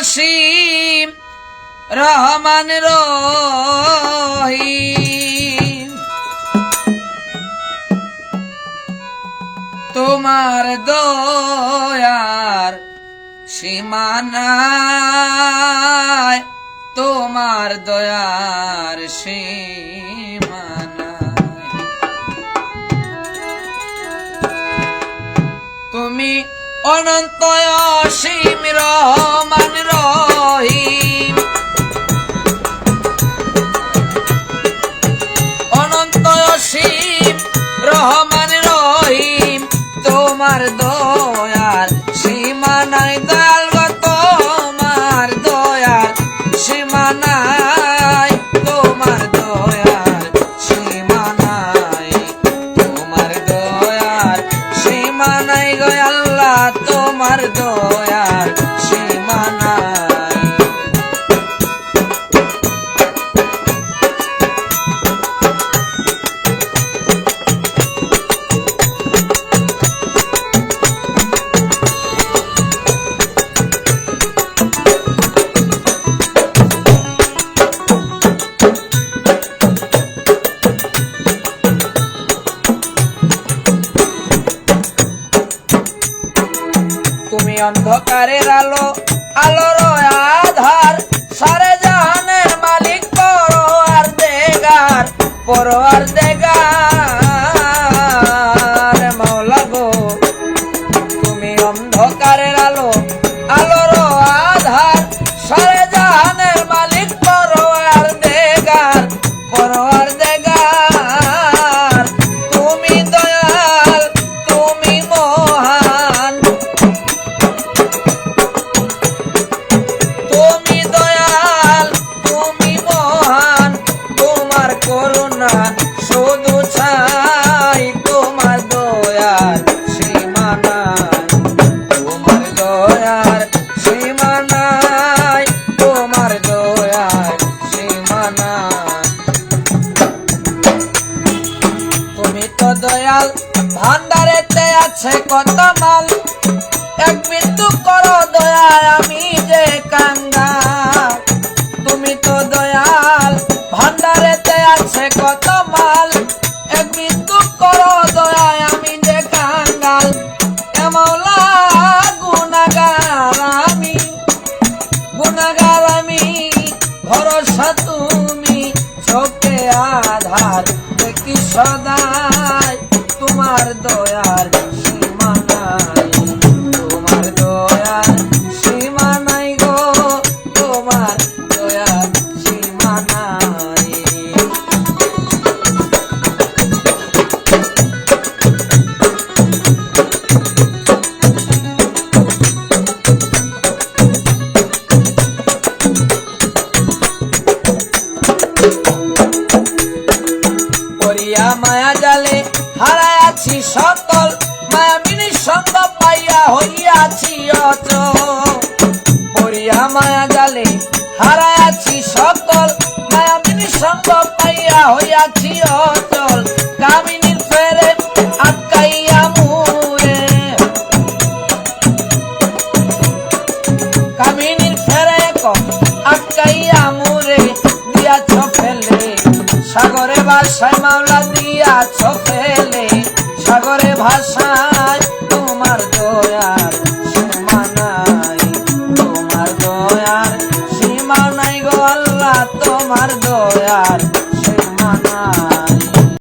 অসীম রহমান রহিম। তোমার দয়ার সীমানায় তোমার দয়ার সীমানায়। তুমি অনন্ত অসীম রহমান অন্ধকারের আলো আলোর আধার। আছে কত মাল? এক বিন্দু করো দয়াল, আমি যে কাঙ্গা তুমি তো দয়াল, ভান্ডারেতে আছে কত মাল? এক বিন্দু করো দয়াল, আমি যে কাঙ্গাল এমলা আমি। ভরসা তুমি, চোখে আধার। দেখি সদাই মায়া জালে হারায়াছি সকল মায়াবিনী সঙ্গ পাইয়া হইয়াছি অচল। করিয়া মায়া জালে হারায়াছি সকল মায়াবিনী সঙ্গ পাইয়া হইয়াছি অচল। কামিনীর ফেরে আটকাইয়া মুরে কামিনীর ফেরে আটকাইয়া মুরে দিয়াছ ফেলে সাগরে ভাষায় মাওলা দিয়াছ ফেলে সাগরে ভাষায় তোমার দয়ার সীমানাই তোমার দয়ার সীমা নাই গো আল্লাহ, তোমার দয়ার